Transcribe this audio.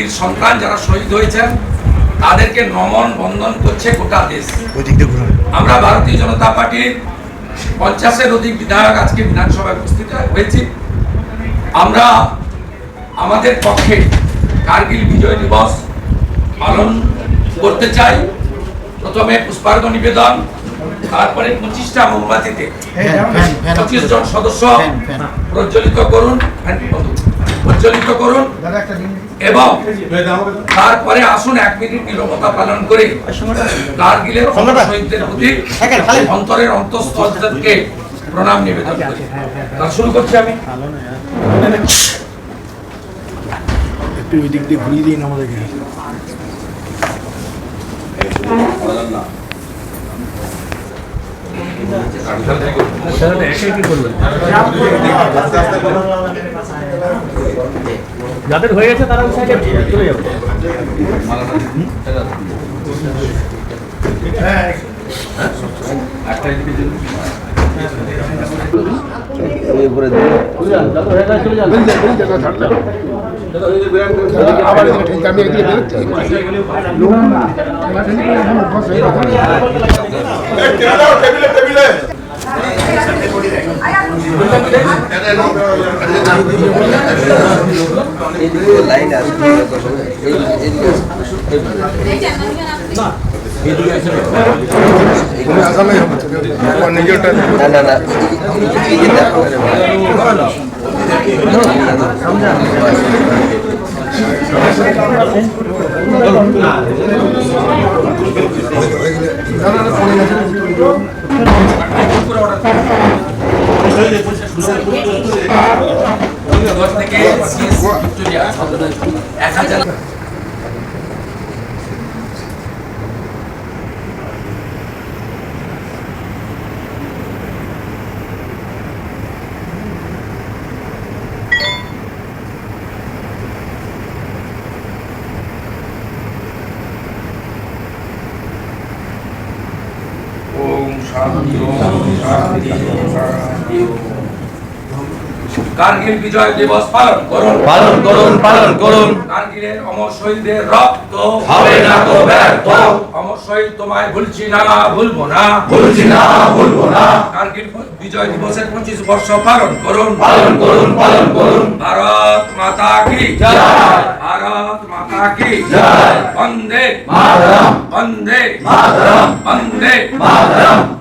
বীর সন্তান যারা শহীদ হয়েছেন তাদেরকে নমন বন্ধন করছে গোটা দেশ। আমরা ভারতীয় জনতা পার্টির পঞ্চাশের অধিক বিধায়ক আজকে বিধানসভায় উপস্থিত হয়েছি। আমরা আমাদের পক্ষে কার্গিল বিজয় দিবস পালন করতে চাই। প্রথমে পুষ্পার্ঘ নিবেদন তারপরে পঁচিশটা মোমবাতিতে পঁচিশ জন সদস্য প্রজ্বলিত করুন প্রজ্বলিত করুন। এবং তারপরে আসুন এক মিনিট নিরবতা পালন করে কার্গিলের শহীদদের প্রতি অন্তরের অন্তঃস্থল থেকে প্রণাম নিবেদন করি। তা শুরু করছি আমি। একটু ওই দিক দিয়ে ঘুরিয়ে দিন আমাদেরকে। যাদের হয়ে গেছে তারা চলে যাবে। আমি এদিকে বেরোচ্ছি লাইন না না না যে দেখো এক হাজার কার্গিল বিজয় দিবস পালন করুন। পালন করুন পালন করুন। কার্গিলের অমর শহীদদের রক্ত হবে না তো ব্যর্থ। অমর শহীদ তোমায় ভুলছি না ভুলবো না। ভুলছি না ভুলবো না। কার্গিল বিজয় দিবসের পঁচিশ বর্ষ পালন করুন। পালন করুন পালন করুন। ভারত মাতা কি? জয়। ভারত মাতা কি? জয়। বন্দে। মাতরম। বন্দে। মাতরম। বন্দে। মাতরম।